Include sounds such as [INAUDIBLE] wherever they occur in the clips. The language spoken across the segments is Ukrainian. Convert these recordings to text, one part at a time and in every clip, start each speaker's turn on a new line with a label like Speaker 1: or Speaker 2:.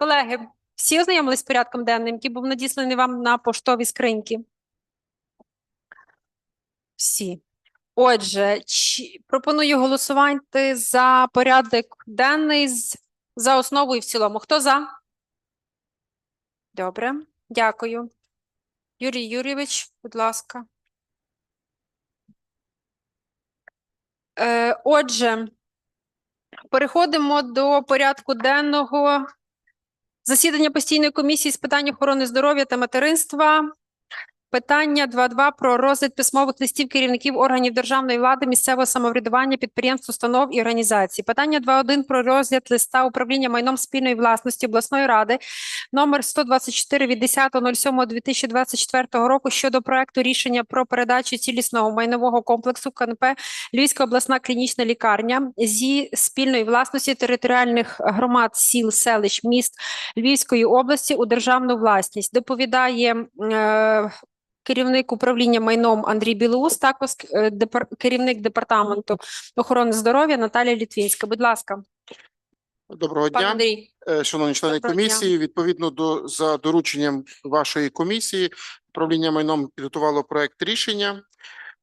Speaker 1: Колеги, всі ознайомились з порядком денним, який був надісланий вам на поштові скриньки? Всі. Отже, пропоную голосувати за порядок денний за основу і в цілому. Хто за? Добре, дякую. Юрій Юрійович, будь ласка. Е, Отже, переходимо до порядку денного. Засідання постійної комісії з питань охорони здоров'я та материнства. Питання 2.2 про розгляд письмових листів керівників органів державної влади, місцевого самоврядування, підприємств, установ і організацій. Питання 2.1 про розгляд листа управління майном спільної власності обласної ради номер 124 від 10.07.2024 року щодо проекту рішення про передачу цілісного майнового комплексу КНП Львівська обласна клінічна лікарня зі спільної власності територіальних громад сіл, селищ, міст Львівської області у державну власність. Доповідає е, керівник управління майном Андрій Білоус, також е, керівник департаменту охорони здоров'я Наталія Літвінська. Будь ласка,
Speaker 2: Доброго
Speaker 1: пан
Speaker 2: дня,
Speaker 1: Андрій.
Speaker 2: е, шановні члени
Speaker 1: Доброго дня.
Speaker 2: комісії. Відповідно до за дорученням вашої комісії, управління майном підготувало проект рішення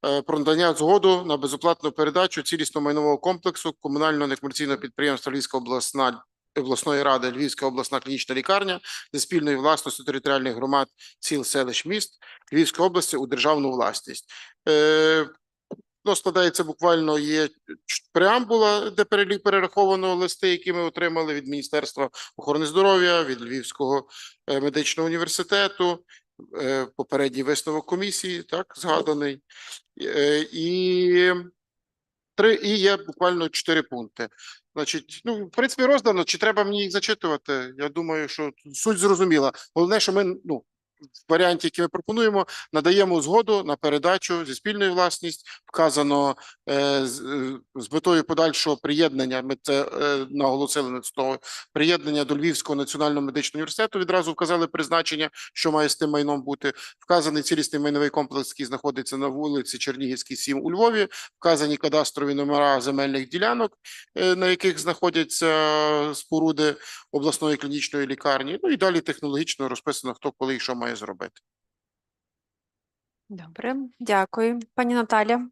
Speaker 2: е, про надання згоду на безоплатну передачу цілісного майнового комплексу комунального некомерційного підприємства Львівська обласна обласної ради Львівська обласна клінічна лікарня зі спільної власності територіальних громад сіл, селищ, міст Львівської області у державну власність. Е, Ну, складається буквально є преамбула, де перераховано листи, які ми отримали від Міністерства охорони здоров'я, від Львівського е, медичного університету, е, попередній висновок комісії, так згаданий, Е, і три і є буквально чотири пункти. Значить, ну в принципі роздано. Чи треба мені їх зачитувати? Я думаю, що суть зрозуміла. Головне, що ми ну. В варіанті, який ми пропонуємо, надаємо згоду на передачу зі спільної власність. Вказано е, з, е, з метою подальшого приєднання. Ми це е, наголосили на того приєднання до Львівського національного медичного університету. Відразу вказали призначення, що має з тим майном бути. Вказаний цілісний майновий комплекс, який знаходиться на вулиці Чернігівській, 7 у Львові. Вказані кадастрові номера земельних ділянок, е, на яких знаходяться споруди обласної клінічної лікарні. Ну і далі технологічно розписано, хто коли і що має зробити.
Speaker 1: Добре, дякую. Пані Наталя.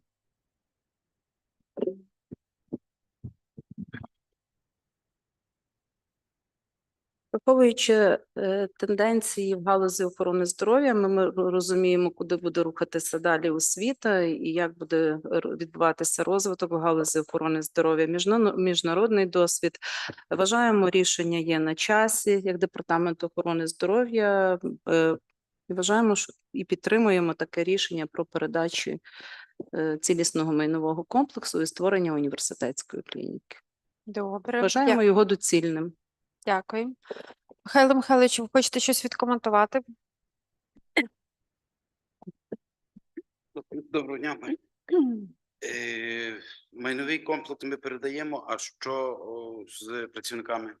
Speaker 3: Враховуючи е, тенденції в галузі охорони здоров'я, ми, розуміємо, куди буде рухатися далі освіта і як буде відбуватися розвиток в галузі охорони здоров'я. Міжнародний досвід. Вважаємо, рішення є на часі як департамент охорони здоров'я. е, і Вважаємо, що і підтримуємо таке рішення про передачу е, цілісного майнового комплексу і створення університетської клініки.
Speaker 1: Добре,
Speaker 3: Вважаємо його доцільним.
Speaker 1: Дякую. Михайло Михайлович, ви хочете щось відкоментувати?
Speaker 4: Доброго дня. Е, Майновий комплекс ми передаємо, а що о, з працівниками?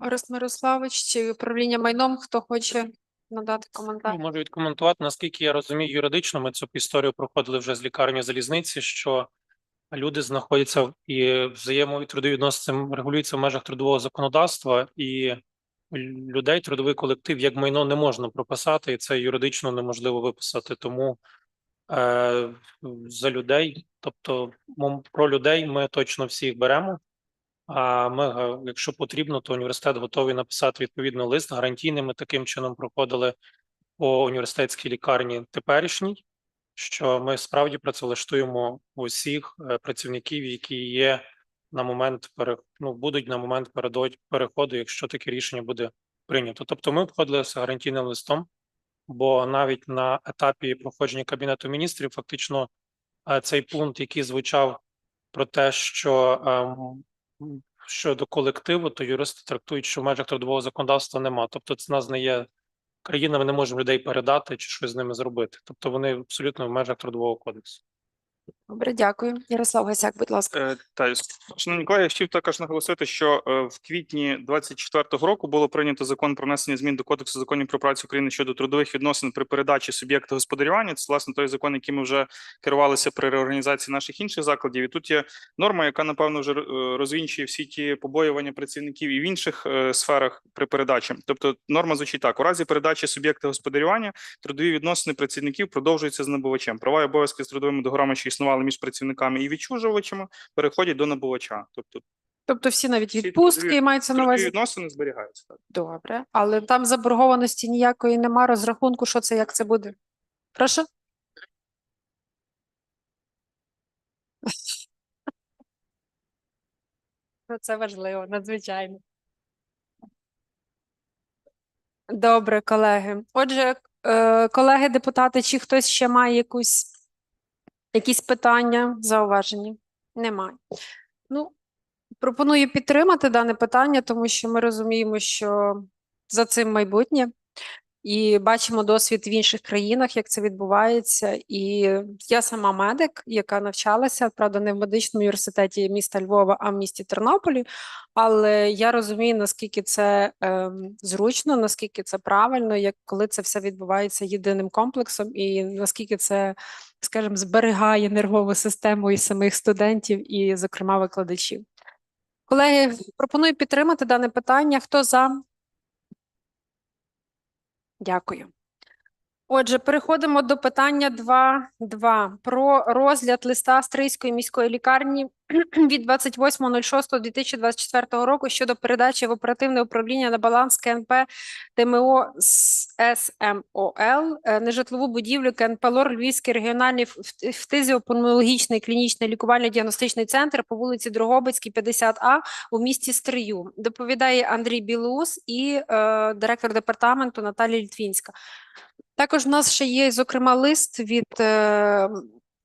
Speaker 1: Орес Мирославович чи управління майном, хто хоче надати коментар?
Speaker 5: Ну, Можу відкоментувати, наскільки я розумію, юридично ми цю історію проходили вже з лікарні залізниці, що люди знаходяться і взаємо трудові відносини регулюються в межах трудового законодавства, і людей трудовий колектив як майно не можна прописати, і це юридично неможливо виписати. Тому е, за людей, тобто про людей, ми точно всіх беремо. А ми, якщо потрібно, то університет готовий написати відповідний лист гарантійний. Ми таким чином проходили по університетській лікарні теперішній, що ми справді працевлаштуємо усіх е, працівників, які є на момент ну, будуть на момент переходу, якщо таке рішення буде прийнято. Тобто, ми входили з гарантійним листом, бо навіть на етапі проходження кабінету міністрів, фактично, е, цей пункт, який звучав про те, що ем, щодо колективу, то юристи трактують, що в межах трудового законодавства нема. Тобто, це нас не є країна, ми не можемо людей передати чи щось з ними зробити. Тобто вони абсолютно в межах трудового кодексу.
Speaker 1: Добре, дякую. Ярослав Гасяк, будь ласка.
Speaker 6: Е, Та шановні колеги, я хотів також наголосити, що е, в квітні 24-го року було прийнято закон про внесення змін до кодексу законів про працю України щодо трудових відносин при передачі суб'єкта господарювання. Це власне той закон, яким ми вже керувалися при реорганізації наших інших закладів. І тут є норма, яка напевно вже е, розвінчує всі ті побоювання працівників і в інших сферах при передачі. Тобто норма звучить так: у разі передачі суб'єкта господарювання трудові відносини працівників продовжуються з набувачем. Права і обов'язки з трудовими договорами, що існували між працівниками і відчужувачами, переходять до набувача. Тобто
Speaker 1: Тобто всі навіть відпустки
Speaker 6: трудові-
Speaker 1: мається на увазі.
Speaker 6: відносини зберігаються. Так.
Speaker 1: Добре, але там заборгованості ніякої нема, розрахунку, що це, як це буде. Прошу? [LAUGHS] Ну, Це важливо, надзвичайно. Добре, колеги. Отже, е, колеги депутати, чи хтось ще має якусь, якісь питання, зауваження? Немає. Ну, пропоную підтримати дане питання, тому що ми розуміємо, що за цим майбутнє. І бачимо досвід в інших країнах, як це відбувається. І я сама медик, яка навчалася, правда, не в медичному університеті міста Львова, а в місті Тернополі. Але я розумію, наскільки це ем, зручно, наскільки це правильно, як коли це все відбувається єдиним комплексом, і наскільки це, скажімо, зберігає нервову систему і самих студентів, і, зокрема, викладачів. Колеги, пропоную підтримати дане питання. Хто за? Дякую. Отже, переходимо до питання 2.2 про розгляд листа Стрийської міської лікарні [CLEARS THROAT] від 28.06.2024 року щодо передачі в оперативне управління на баланс КНП ТМО СМОЛ е, нежитлову будівлю КНП ЛОР Львівський регіональний ф- клінічний лікувально-діагностичний центр по вулиці Дрогобицькій, 50А у місті Стрию. Доповідає Андрій Білоус і е, директор департаменту Наталія Літвінська. Також в нас ще є, зокрема, лист від е,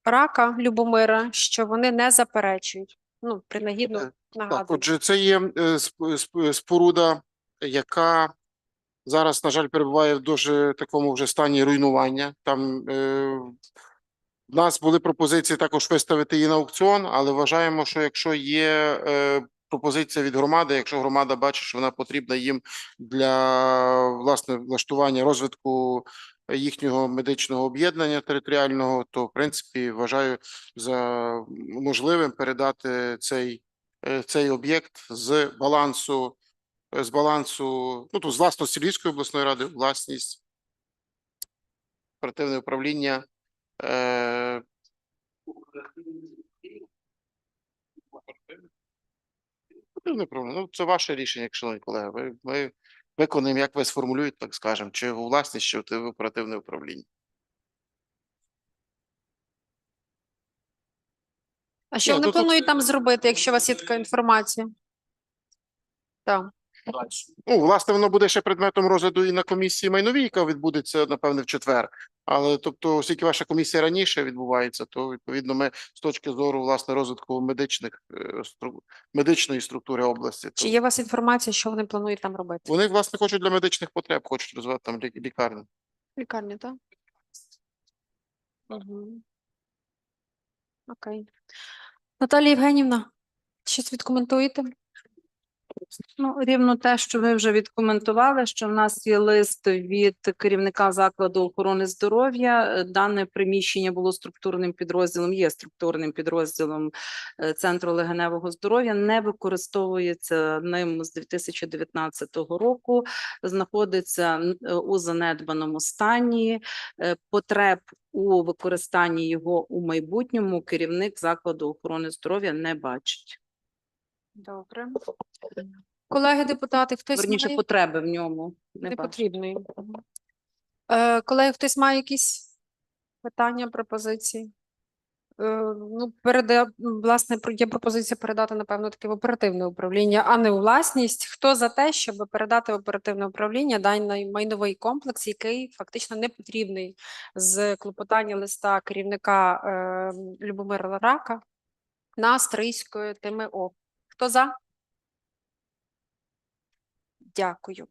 Speaker 1: Рака Любомира, що вони не заперечують. Ну, принагідно
Speaker 2: Е, Так,
Speaker 1: нагадую.
Speaker 2: отже, це є е, сп- сп- споруда, яка зараз, на жаль, перебуває в дуже такому вже стані руйнування. Там е, в нас були пропозиції також виставити її на аукціон, але вважаємо, що якщо є е, пропозиція від громади, якщо громада бачить, що вона потрібна їм для власне влаштування розвитку їхнього медичного об'єднання територіального, то в принципі вважаю за можливим передати цей е, цей об'єкт з балансу е, з балансу, ну тут з власності Львівської обласної ради, власність оперативне управління. Е. Ну, це ваше рішення, шановні колеги. Ви, ми виконуємо, як ви сформулюєте, так скажемо, чи його власність, чи в оперативне управління.
Speaker 1: А що
Speaker 2: Ні,
Speaker 1: вони
Speaker 2: ну, тут-
Speaker 1: планують там зробити, якщо у вас є така інформація? Так.
Speaker 2: Ну, власне, воно буде ще предметом розгляду і на комісії майновій, яка відбудеться, напевне, в четвер. Але тобто, оскільки ваша комісія раніше відбувається, то відповідно ми з точки зору власне розвитку медичних е, стру- медичної структури області,
Speaker 1: Чи є у вас інформація, що вони планують там робити?
Speaker 2: вони власне хочуть для медичних потреб, хочуть розвивати там лі- лікарню.
Speaker 1: Лікарня, так? Угу. Окей. Наталія Євгенівна, щось відкоментуєте?
Speaker 3: Ну, рівно те, що ви вже відкоментували, що в нас є лист від керівника закладу охорони здоров'я. Е, Дане приміщення було структурним підрозділом, є структурним підрозділом е, Центру легеневого здоров'я, не використовується ним з 2019 року, знаходиться е, у занедбаному стані. Потреб у використанні його у майбутньому керівник закладу охорони здоров'я не бачить.
Speaker 1: Добре. Колеги депутати, хтось
Speaker 3: Верніше,
Speaker 1: має?
Speaker 3: потреби в ньому не
Speaker 1: Не
Speaker 3: бачить.
Speaker 1: Е, колеги, хтось має якісь питання, пропозиції? Е, ну, переда... власне, є пропозиція передати, напевно, таки в оперативне управління, а не у власність. Хто за те, щоб передати в оперативне управління даний майновий комплекс, який фактично не потрібний з клопотання листа керівника е, Любомира Рака на Стрийської ТМО? Хто за? Дякую.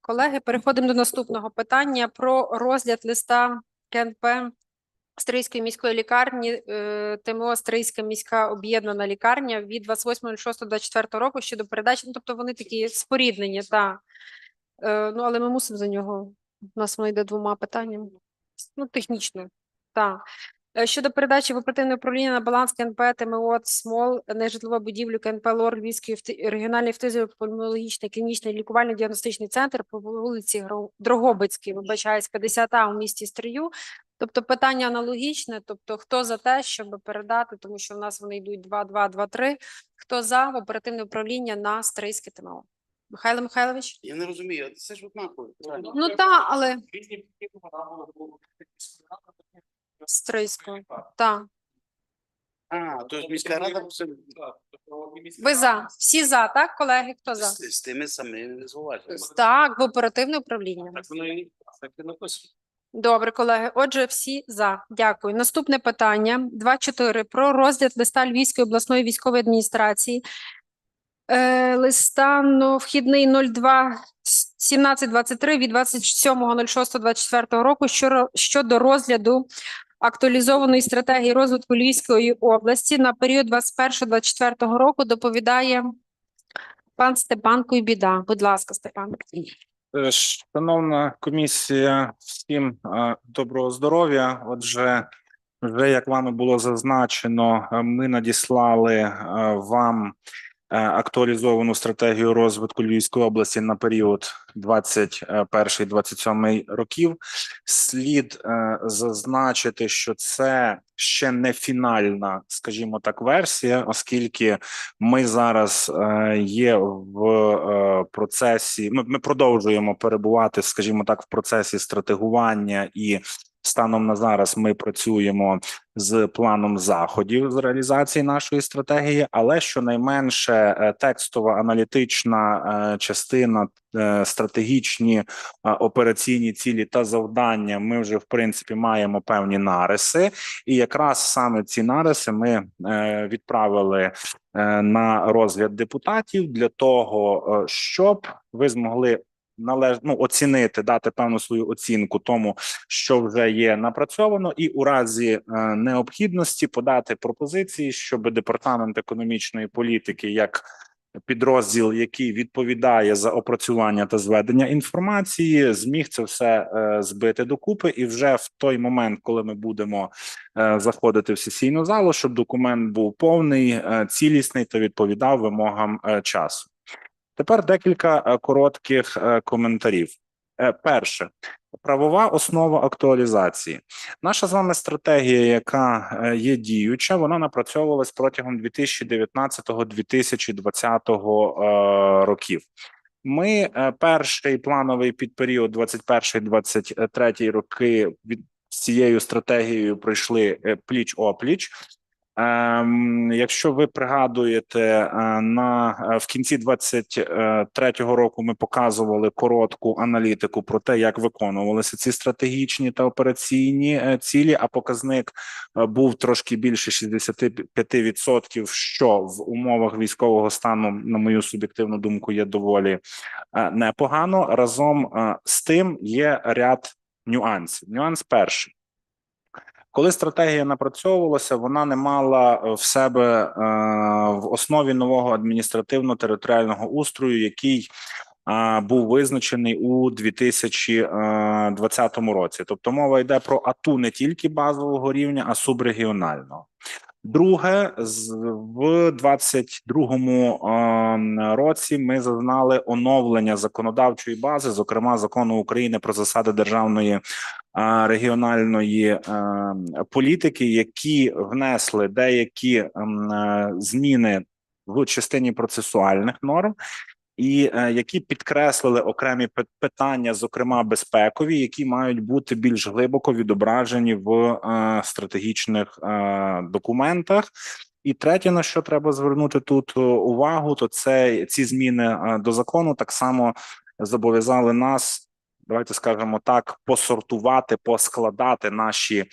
Speaker 1: Колеги, переходимо до наступного питання про розгляд листа КНП Стрийської міської лікарні е, ТМО Стрийська міська об'єднана лікарня від 28.06.24 року щодо передачі. Ну, тобто вони такі споріднені, та е, ну але ми мусимо за нього. У нас воно йде двома питаннями. Ну, технічно, так. Е, Щодо передачі в оперативне управління на баланс КНП ТМО СМОЛ нежитлова будівлю КНП ЛОР Львівський регіональний фтизіопульмонологічний клінічний лікувально-діагностичний центр по вулиці Дрогобицькій, вибачаюсь, 50А у місті Стрию. Тобто питання аналогічне, тобто хто за те, щоб передати, тому що в нас вони йдуть 2, 2, 2, 3. Хто за в оперативне управління на Стрийське ТМО? Михайло Михайлович?
Speaker 4: Я не розумію, це ж однаково.
Speaker 1: Ну так, але Стрийського. Так.
Speaker 4: А, то ж міська рада все
Speaker 1: Ви за. Всі за, так, колеги? Хто за?
Speaker 4: з, з тими самими зауваженнями.
Speaker 1: Так, в оперативне управління.
Speaker 5: Так воно і так і написано.
Speaker 1: Добре, колеги. Отже, всі за. Дякую. Наступне питання 2.4. Про розгляд листа Львівської обласної військової адміністрації. Е, листа ну, вхідний 02 1723 від 27.06.24 року щодо розгляду актуалізованої стратегії розвитку Львівської області на період 21-24 року доповідає пан Степан Куйбіда. Будь ласка, Степан.
Speaker 7: Е, Шановна комісія, всім е, доброго здоров'я. Отже, вже як вами було зазначено, е, ми надіслали вам актуалізовану стратегію розвитку Львівської області на період 21-27 років. Слід е, зазначити, що це ще не фінальна, скажімо так, версія, оскільки ми зараз е, є в е, процесі. Ми продовжуємо перебувати, скажімо так, в процесі стратегування, і станом на зараз ми працюємо з планом заходів з реалізації нашої стратегії. Але щонайменше е, текстова аналітична е, частина, е, стратегічні операційні цілі та завдання. Ми вже в принципі маємо певні нариси, і якраз саме ці нариси ми відправили на розгляд депутатів для того, щоб ви змогли належ... ну, оцінити, дати певну свою оцінку тому, що вже є напрацьовано, і у разі е, необхідності подати пропозиції, щоб департамент економічної політики як підрозділ, який відповідає за опрацювання та зведення інформації, зміг це все е, збити докупи, і вже в той момент, коли ми будемо е, заходити в сесійну залу, щоб документ був повний, е, цілісний та відповідав вимогам е, часу. Тепер декілька е, коротких е, коментарів. Е, Перше, правова основа актуалізації. Наша з вами стратегія, яка є діюча, вона напрацьовувалась протягом 2019-2020 е, років. Ми перший плановий підперіод 21-23 роки від з цією стратегією пройшли пліч опліч. Ем, якщо ви пригадуєте, е, на е, в кінці 23-го року ми показували коротку аналітику про те, як виконувалися ці стратегічні та операційні е, цілі. А показник був трошки більше 65%, що в умовах військового стану, на мою суб'єктивну думку, є доволі непогано. Разом з тим є ряд нюансів. Нюанс перший. Коли стратегія напрацьовувалася, вона не мала е, в себе е, в основі нового адміністративно-територіального устрою, який е, був визначений у 2020 році. Тобто мова йде про АТУ не тільки базового рівня, а субрегіонального. Друге, в 22-му е, році ми зазнали оновлення законодавчої бази, зокрема закону України про засади державної регіональної політики, які внесли деякі зміни в частині процесуальних норм. І е, які підкреслили окремі питання, зокрема безпекові, які мають бути більш глибоко відображені в е, стратегічних е, документах. І третє, на що треба звернути тут увагу, то це ці зміни до закону так само зобов'язали нас давайте скажемо так, посортувати, поскладати наші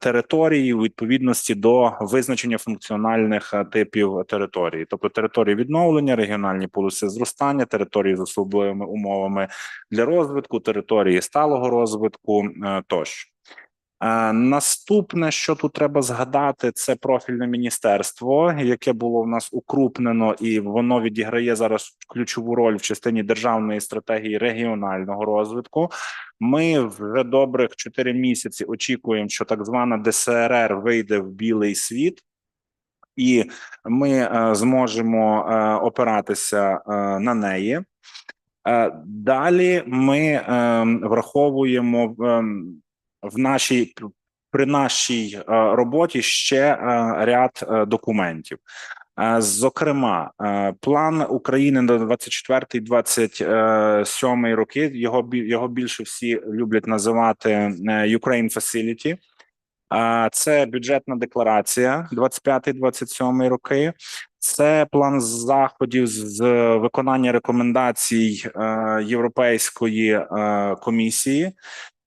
Speaker 7: території у відповідності до визначення функціональних е, типів території, тобто території відновлення, регіональні полоси зростання, території з особливими умовами для розвитку, території сталого розвитку е, тощо. Е, Наступне, що тут треба згадати, це профільне міністерство, яке було в нас укрупнено, і воно відіграє зараз ключову роль в частині державної стратегії регіонального розвитку. Ми вже добрих 4 місяці очікуємо, що так звана ДСРР вийде в білий світ. І ми е, зможемо е, опиратися е, на неї. Далі ми е, враховуємо ем, в нашій при нашій роботі ще ряд документів. Зокрема, план України на 24-27 роки. Його його більше всі люблять називати е, Ukraine Facility. Це бюджетна декларація 25-27 роки. Це план заходів з виконання рекомендацій е, Європейської е, комісії.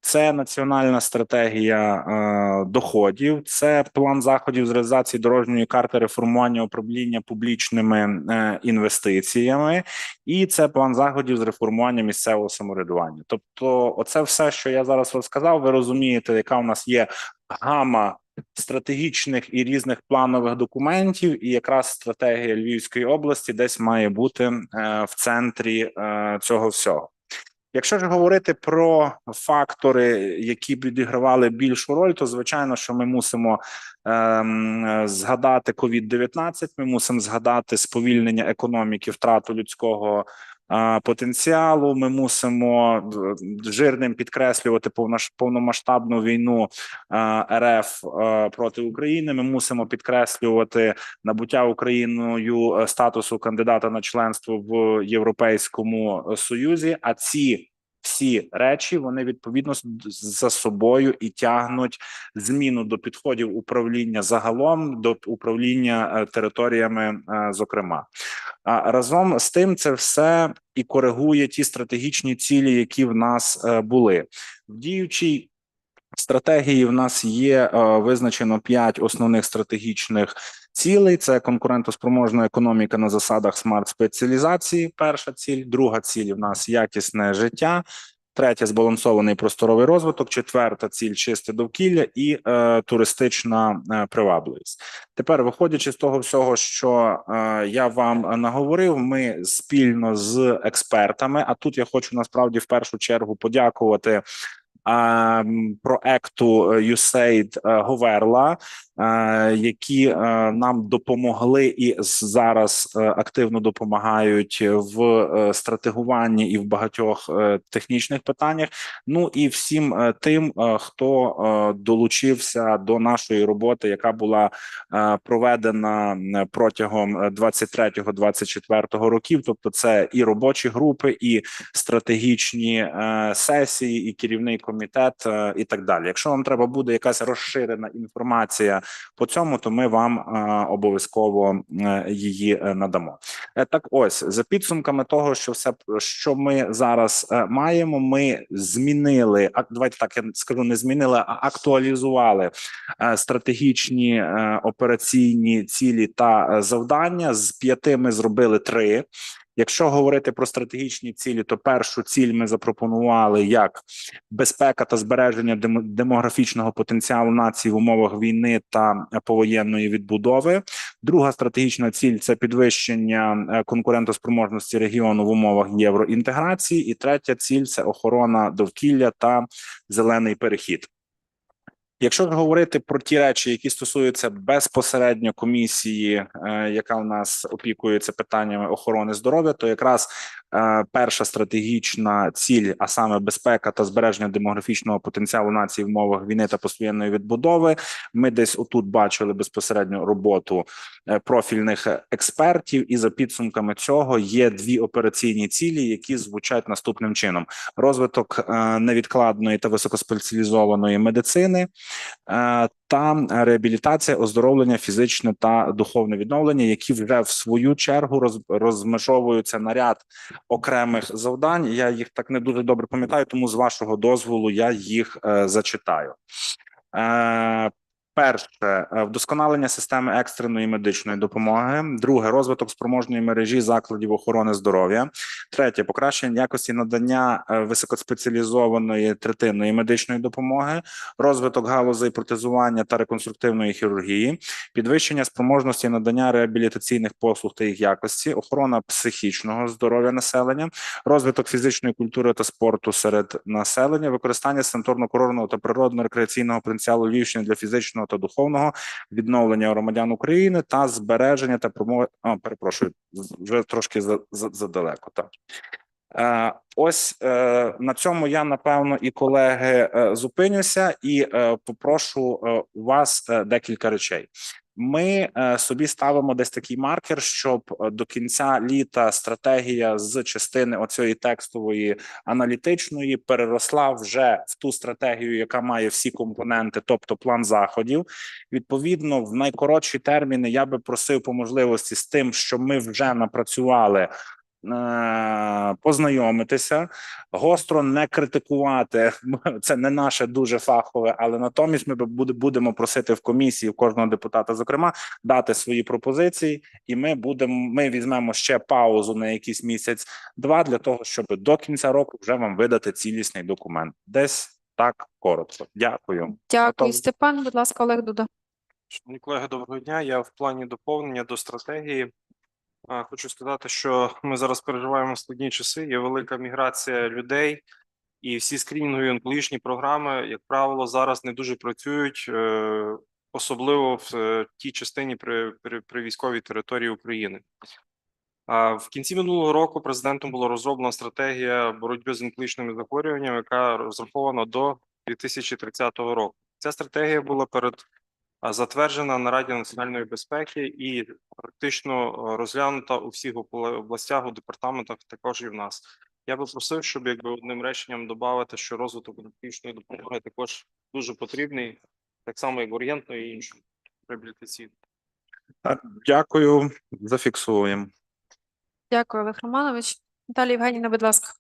Speaker 7: Це національна стратегія е, доходів, це план заходів з реалізації дорожньої карти реформування управління публічними е, інвестиціями, і це план заходів з реформування місцевого самоврядування. Тобто, оце все, що я зараз розказав, ви розумієте, яка у нас є гама стратегічних і різних планових документів, і якраз стратегія Львівської області десь має бути е, в центрі е, цього всього. Якщо ж говорити про фактори, які відігравали більшу роль, то звичайно, що ми мусимо ем, згадати COVID-19, Ми мусимо згадати сповільнення економіки, втрату людського потенціалу. Ми мусимо е, жирним підкреслювати повномасштабну війну е, РФ е, проти України. Ми мусимо підкреслювати набуття Україною статусу кандидата на членство в Європейському Союзі. А ці всі речі вони відповідно за собою і тягнуть зміну до підходів управління загалом до управління е, територіями, е, зокрема. А разом з тим, це все і коригує ті стратегічні цілі, які в нас е, були в діючій стратегії. В нас є е, визначено п'ять основних стратегічних цілей: це конкурентоспроможна економіка на засадах смарт-спеціалізації. Перша ціль, друга ціль в нас якісне життя. Третя збалансований просторовий розвиток, четверта ціль чисте довкілля і е, туристична е, привабливість. Тепер, виходячи з того всього, що е, я вам наговорив, ми спільно з експертами. А тут я хочу насправді в першу чергу подякувати проекту е, USAID е, Говерла, е, які нам допомогли і зараз активно допомагають в стратегуванні і в багатьох технічних питаннях. Ну і всім тим, хто долучився до нашої роботи, яка була проведена протягом 23-24 років. Тобто, це і робочі групи, і стратегічні сесії, і керівний комітет, е, і так далі. Якщо вам треба буде якась розширена інформація по цьому, то ми вам е, обов'язково е, її надамо. Так, ось за підсумками того, що все що ми зараз маємо, ми змінили. Давайте так я скажу, не змінили, а актуалізували стратегічні операційні цілі та завдання. З п'яти ми зробили три. Якщо говорити про стратегічні цілі, то першу ціль ми запропонували як безпека та збереження демо- демографічного потенціалу нації в умовах війни та е, повоєнної відбудови. Друга стратегічна ціль це підвищення е, конкурентоспроможності регіону в умовах євроінтеграції. І третя ціль це охорона довкілля та зелений перехід. Якщо говорити про ті речі, які стосуються безпосередньо комісії, е, яка у нас опікується питаннями охорони здоров'я, то якраз перша стратегічна ціль, а саме безпека та збереження демографічного потенціалу нації в умовах війни та постоянної відбудови. Ми десь отут бачили безпосередньо роботу е, профільних експертів, і за підсумками цього є дві операційні цілі, які звучать наступним чином: розвиток е, невідкладної та високоспеціалізованої медицини. Е, Та реабілітація, оздоровлення, фізичне та духовне відновлення, які вже в свою чергу роз, розмежовуються на ряд окремих завдань. Я їх так не дуже добре пам'ятаю, тому з вашого дозволу я їх е, зачитаю. Е, Перше е, вдосконалення системи екстреної медичної допомоги. Друге розвиток спроможної мережі закладів охорони здоров'я. Третє покращення якості надання е, високоспеціалізованої третинної медичної допомоги, розвиток галузей протезування та реконструктивної хірургії, підвищення спроможності надання реабілітаційних послуг та їх якості, охорона психічного здоров'я населення, розвиток фізичної культури та спорту серед населення, використання санаторно-курортного та природно-рекреаційного потенціалу Львівщини для фізичного та духовного відновлення громадян України та збереження та промови. Перепрошую, вже трошки за, за, задалеко. Так. Е, ось е, на цьому я напевно і колеги е, зупинюся і попрошу у вас декілька речей. Ми е, собі ставимо десь такий маркер, щоб е, до кінця літа стратегія з частини оцієї текстової аналітичної переросла вже в ту стратегію, яка має всі компоненти, тобто план заходів. Відповідно, в найкоротші терміни я би просив по можливості з тим, що ми вже напрацювали. Е, Познайомитися, гостро не критикувати. Це не наше дуже фахове, але натомість ми будемо просити в комісії в кожного депутата, зокрема, дати свої пропозиції, і ми будемо. Ми візьмемо ще паузу на якийсь місяць-два для того, щоб до кінця року вже вам видати цілісний документ. Десь так коротко. Дякую.
Speaker 1: Дякую. Степан. Будь ласка, Олег Дуда.
Speaker 8: Шановні колеги, доброго дня. Я в плані доповнення до стратегії. Хочу сказати, що ми зараз переживаємо складні часи. Є велика міграція людей, і всі скринінгові онкологічні програми, як правило, зараз не дуже працюють, е, особливо в е, тій частині при, при, при військовій території України. В кінці минулого року президентом була розроблена стратегія боротьби з онкологічними захворюваннями, яка розрахована до 2030 року. Ця стратегія була перед затверджена на Раді національної безпеки і практично е, розглянута у всіх областях, у департаментах, також і в нас. Я би просив, щоб якби одним реченням додати, що розвиток онкологічної допомоги також дуже потрібний, так само як ургентної і іншої реабілітаційної.
Speaker 7: Дякую, зафіксуємо.
Speaker 1: Дякую, Олег Романович. Наталія Євгенівна, будь ласка.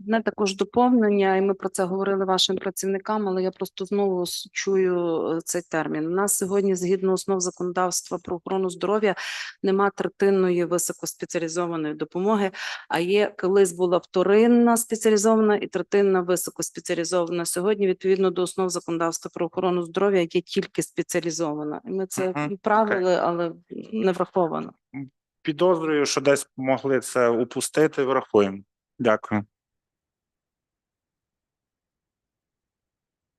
Speaker 3: Одне також доповнення, і ми про це говорили вашим працівникам, але я просто знову чую е, цей термін. У нас сьогодні, згідно основ законодавства про охорону здоров'я, нема третинної високоспеціалізованої допомоги, а є колись була вторинна спеціалізована і третинна високоспеціалізована. Сьогодні, відповідно до основ законодавства про охорону здоров'я, є тільки спеціалізована. І ми це
Speaker 7: Мгм,
Speaker 3: відправили, але не враховано.
Speaker 7: Підозрюю, що десь могли це упустити. Врахуємо. Дякую.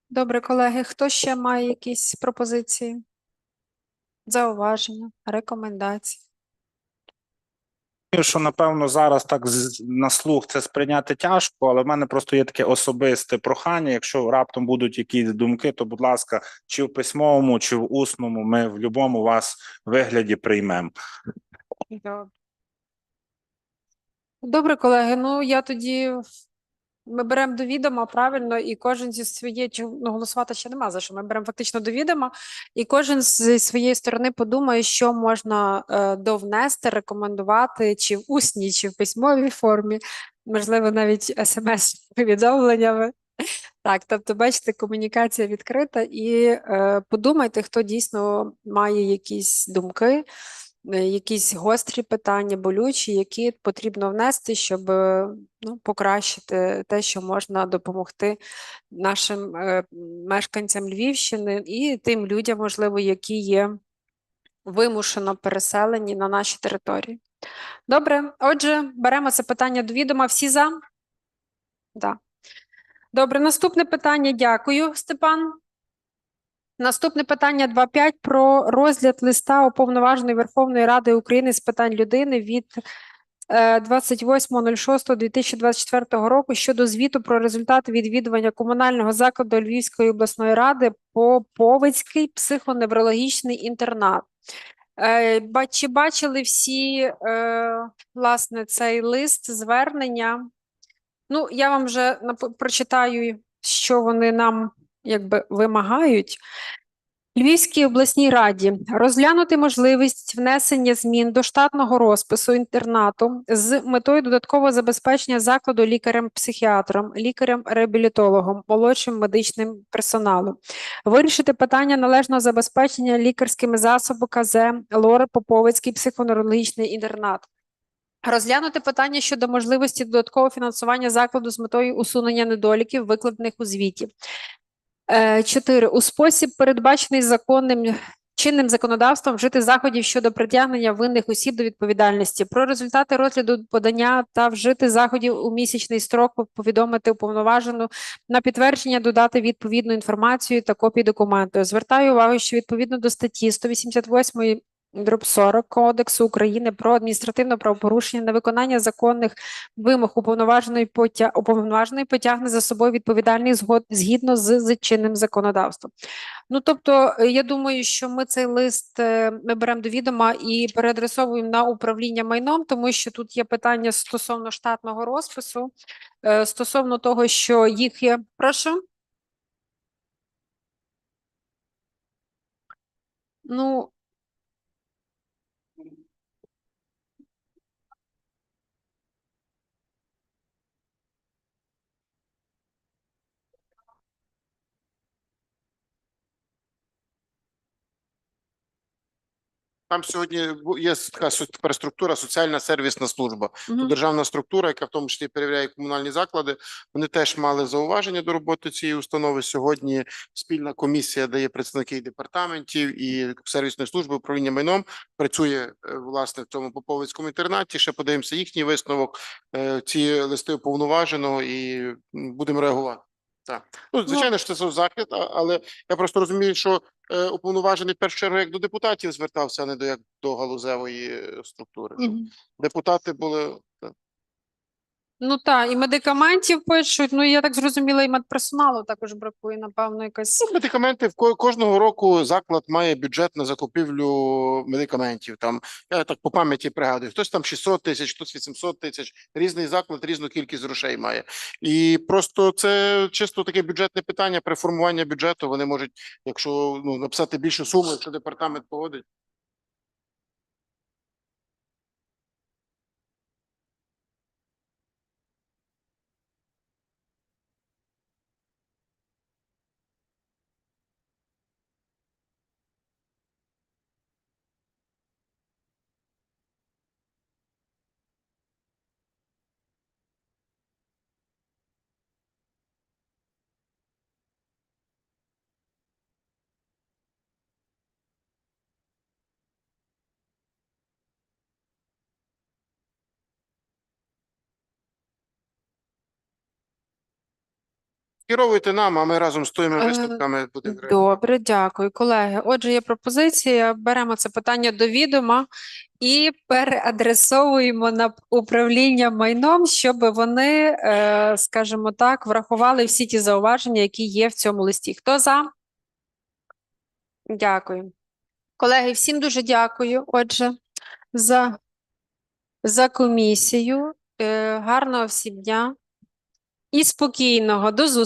Speaker 1: Добре, колеги. Хто ще має якісь пропозиції? Зауваження, рекомендації?
Speaker 7: Що напевно зараз так на слух це сприйняти тяжко, але в мене просто є таке особисте прохання. Якщо раптом будуть якісь думки, то будь ласка, чи в письмовому, чи в усному, ми в будь-якому вас вигляді приймемо.
Speaker 1: Добре. Добре, колеги. Ну я тоді ми беремо до відома правильно, і кожен зі своєї чи ну, голосувати ще нема за що. Ми беремо фактично до відома, і кожен зі своєї сторони подумає, що можна е, довнести, рекомендувати чи в усній, чи в письмовій формі, можливо, навіть смс-повідомленнями. Так, тобто, бачите, комунікація відкрита, і е, подумайте, хто дійсно має якісь думки, якісь гострі питання, болючі, які потрібно внести, щоб е, ну, покращити те, що можна допомогти нашим е, мешканцям Львівщини і тим людям, можливо, які є вимушено переселені на наші території. Добре, отже, беремо це питання до відома. Всі за? Да. Добре, наступне питання. Дякую, Степан. Наступне питання 2.5 про розгляд листа Уповноваженої Верховної Ради України з питань людини від е, 28.06.2024 року щодо звіту про результати відвідування комунального закладу Львівської обласної ради Поповицький психоневрологічний інтернат. Е, Чи бачили всі е, власне цей лист звернення? Ну, я вам вже прочитаю, що вони нам якби вимагають. Львівській обласній раді розглянути можливість внесення змін до штатного розпису інтернату з метою додаткового забезпечення закладу лікарем-психіатром, лікарем-реабілітологом, молодшим медичним персоналом, вирішити питання належного забезпечення лікарськими засобами КЗ Лори Поповицький психоневрологічний інтернат. Розглянути питання щодо можливості додаткового фінансування закладу з метою усунення недоліків, викладених у звіті. Е, Чотири. У спосіб, передбачений законним чинним законодавством, вжити заходів щодо притягнення винних осіб до відповідальності. Про результати розгляду подання та вжити заходів у місячний строк повідомити уповноважену на підтвердження додати відповідну інформацію та копії документу. Звертаю увагу, що відповідно до статті 188 дроб 40 Кодексу України про адміністративне правопорушення на виконання законних вимог уповноваженої потя... уповноваженої потягне за собою відповідальний згод згідно з, з чинним законодавством. Ну тобто, е, я думаю, що ми цей лист е, ми беремо до відома і переадресовуємо на управління майном, тому що тут є питання стосовно штатного розпису, е, стосовно того, що їх є. Прошу. Ну,
Speaker 2: Там сьогодні є така со- тепер структура соціальна сервісна служба.
Speaker 1: мгм.
Speaker 2: Державна структура, яка в тому числі перевіряє комунальні заклади. Вони теж мали зауваження до роботи цієї установи. Сьогодні спільна комісія дає представників департаментів і сервісної служби управління майном. Працює е, власне в цьому поповицькому інтернаті. Ще подивимося їхній висновок. е, Ці листи уповноваженого і будемо реагувати. Так, ну звичайно ж це захід, але я просто розумію, що е, уповноважений в першу чергу як до депутатів звертався, а не до як до галузевої е, структури.
Speaker 1: Мгм.
Speaker 2: Депутати були.
Speaker 1: Ну так, і медикаментів пишуть. Ну я так зрозуміла, і медперсоналу також бракує, напевно, якась.
Speaker 2: Ну, медикаменти в ко- кожного року заклад має бюджет на закупівлю медикаментів. Там я так по пам'яті пригадую, хтось там 600 тисяч, хтось 800 тисяч. Різний заклад різну кількість грошей має. І просто це чисто таке бюджетне питання. При формуванні бюджету вони можуть, якщо ну написати більшу суму, якщо департамент погодить. Скеровуйте нам, а ми разом з тими
Speaker 1: Е,
Speaker 2: висновками будемо.
Speaker 1: Добре, дякую, колеги. Отже, є пропозиція. Беремо це питання до відома і переадресовуємо на управління майном, щоб вони, е, скажімо так, врахували всі ті зауваження, які є в цьому листі. Хто за? Дякую. Колеги, всім дуже дякую. Отже, за, за комісію. Е, Гарного всім дня і спокійного. До зустрічі.